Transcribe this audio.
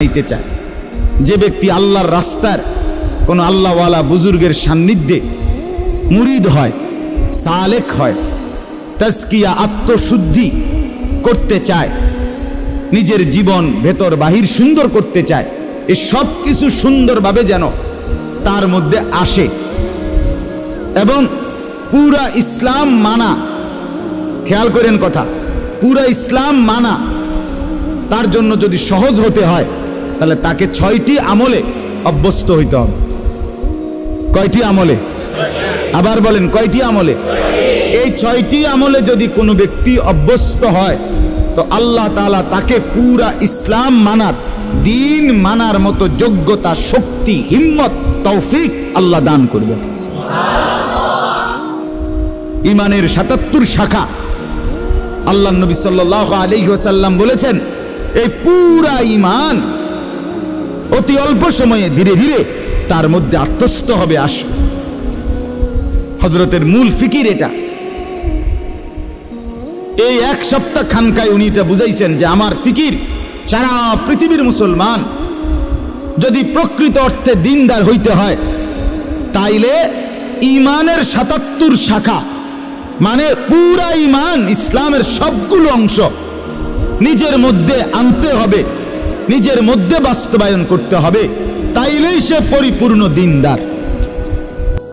নিতে চায়। যে ব্যক্তি আল্লাহর রাস্তার কোনো আল্লাহওয়ালা বুজুর্গের সান্নিধ্যে মুরিদ হয়, সালেক হয়, তাজকিয়া আত্মশুদ্ধি করতে চায়, নিজের জীবন ভেতর বাহির সুন্দর করতে চায়, এ সব কিছু সুন্দরভাবে যেন তার মধ্যে আসে। এবং পুরা ইসলাম মানা, খেয়াল করেন কথা, পুরা ইসলাম মানা, তার জন্য যদি সহজ হতে হয় তাহলে তাকে ছয়টি আমলে অভ্যস্ত হইতে হবে। কয়টি আমলে? আবার বলেন, কয়টি আমলে? এই ছয়টি আমলে যদি কোনো ব্যক্তি অভ্যস্ত হয়, তো আল্লাহ তাআলা তাকে পুরা ইসলাম মানার, দিন মানার মতো যোগ্যতা, শক্তি, হিম্মত, তৌফিক আল্লাহ দান করবে ইমানের সাতাত্তর শাখা। আল্লাহ নবী সাল্লাহ আলী বলেছেন, এই পুরা ইমান অতি অল্প সময়ে ধীরে ধীরে তার মধ্যে আত্মস্থ হবে আস হজরতের মূল ফিকির এটা। এই এক সপ্তাহ খানকায় উনি এটা বুঝাইছেন যে আমার ফিকির সারা পৃথিবীর মুসলমান। যদি প্রকৃত অর্থে দিনদার হইতে হয়, তাইলে ইমানের সাতাত্তর শাখা মানে পুরা ইমান ইসলামের সবগুলো অংশ, নিজের মধ্যে আনতে হবে। নিজের মধ্যে বাস্তবায়ন করতে হবে তাইলেই সে পরিপূর্ণ দিনদার।